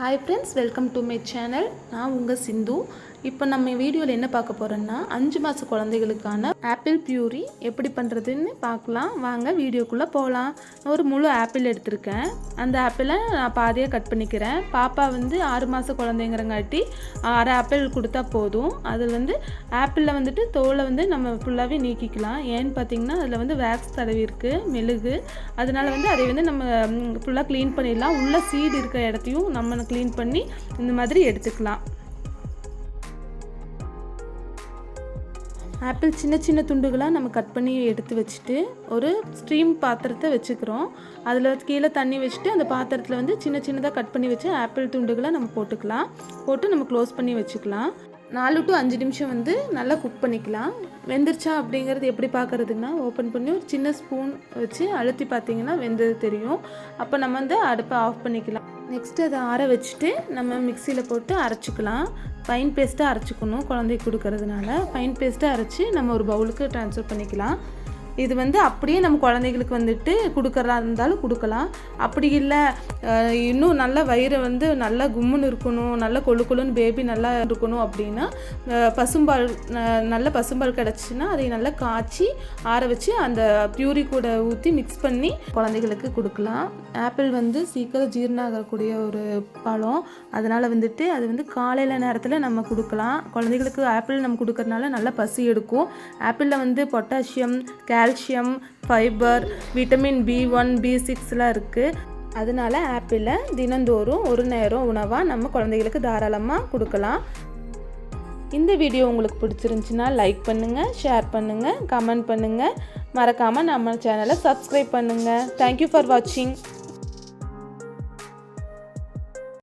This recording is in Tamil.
hi friends welcome to my channel நான் உங்கள் சிந்து இப்போ நம்ம வீடியோவில் என்ன பார்க்க போகிறோன்னா அஞ்சு மாத குழந்தைகளுக்கான ஆப்பிள் பியூரி எப்படி பண்ணுறதுன்னு பார்க்கலாம். வாங்க வீடியோக்குள்ளே போகலாம் ஒரு முழு ஆப்பிள் எடுத்திருக்கேன். அந்த ஆப்பிளை நான் பாதியாக கட் பண்ணிக்கிறேன். பாப்பா வந்து ஆறு மாத குழந்தைங்கிறங்காட்டி அரை ஆப்பிள் கொடுத்தா போதும். அதில் வந்து ஆப்பிளில் வந்துட்டு தோலை வந்து நம்ம ஃபுல்லாகவே நீக்கிக்கலாம். ஏன்னு பார்த்தீங்கன்னா அதில் வந்து வேக்ஸ் தடவி இருக்குது மெழுகு. அதனால வந்து அதை வந்து நம்ம ஃபுல்லாக க்ளீன் பண்ணிடலாம். உள்ள சீடு இருக்கிற இடத்தையும் நம்ம க்ளீன் பண்ணி இந்த மாதிரி எடுத்துக்கலாம். ஆப்பிள் சின்ன சின்ன துண்டுகளாக நம்ம கட் பண்ணி எடுத்து வச்சுட்டு ஒரு ஸ்ட்ரீம் பாத்திரத்தை வச்சுக்கிறோம். அதில் கீழே தண்ணி வச்சுட்டு அந்த பாத்திரத்தில் வந்து சின்ன சின்னதாக கட் பண்ணி வச்சு ஆப்பிள் துண்டுகளை நம்ம போட்டுக்கலாம். போட்டு நம்ம க்ளோஸ் பண்ணி வச்சுக்கலாம். நாலு டு அஞ்சு நிமிஷம் வந்து நல்லா குக் பண்ணிக்கலாம். வெந்துருச்சா அப்படிங்கிறது எப்படி பார்க்குறதுன்னா ஓப்பன் பண்ணி ஒரு சின்ன ஸ்பூன் வச்சு அழுத்தி பார்த்தீங்கன்னா வெந்தது தெரியும். அப்போ நம்ம வந்து அடுப்பை ஆஃப் பண்ணிக்கலாம். நெக்ஸ்ட்டு அதை ஆற வச்சுட்டு நம்ம மிக்சியில் போட்டு அரைச்சிக்கலாம். ஃபைன் பேஸ்ட்டாக அரைச்சிக்கணும் குழந்தைக்கு கொடுக்கறதுனால. ஃபைன் பேஸ்ட்டாக அரைச்சி நம்ம ஒரு பவுலுக்கு ட்ரான்ஸ்ஃபர் பண்ணிக்கலாம். இது வந்து அப்படியே நம்ம குழந்தைகளுக்கு வந்துட்டு கொடுக்குறதா இருந்தாலும் கொடுக்கலாம். அப்படி இல்லை இன்னும் நல்ல வயிறு வந்து நல்லா கும்முன்னு இருக்கணும் நல்ல கொழு கொழுன்னு பேபி நல்லா இருக்கணும் அப்படின்னா பசும்பால் நல்ல பசும்பால் கிடச்சின்னா அதை நல்லா காய்ச்சி ஆற வச்சு அந்த பியூரி கூட ஊற்றி மிக்ஸ் பண்ணி குழந்தைகளுக்கு கொடுக்கலாம். ஆப்பிள் வந்து சீக்கிரம் ஜீரணம் ஆகக்கூடிய ஒரு பழம். அதனால் வந்துட்டு அது வந்து காலையில் நேரத்தில் நம்ம கொடுக்கலாம். குழந்தைகளுக்கு ஆப்பிள் நம்ம கொடுக்கறதுனால நல்லா பசி எடுக்கும். ஆப்பிளில் வந்து potassium calcium fibre vitamin B one B சிக்ஸ்லாம் இருக்குது அதனால ஆப்பிளை தினந்தோறும் ஒரு நேரம் உணவாக நம்ம குழந்தைகளுக்கு தாராளமாக கொடுக்கலாம். இந்த வீடியோ உங்களுக்கு பிடிச்சிருந்துச்சின்னா லைக் பண்ணுங்கள் ஷேர் பண்ணுங்கள் கமெண்ட் பண்ணுங்கள் மறக்காமல் நம்ம சேனலை சப்ஸ்கிரைப் பண்ணுங்கள் தேங்க்யூ ஃபார் வாட்சிங்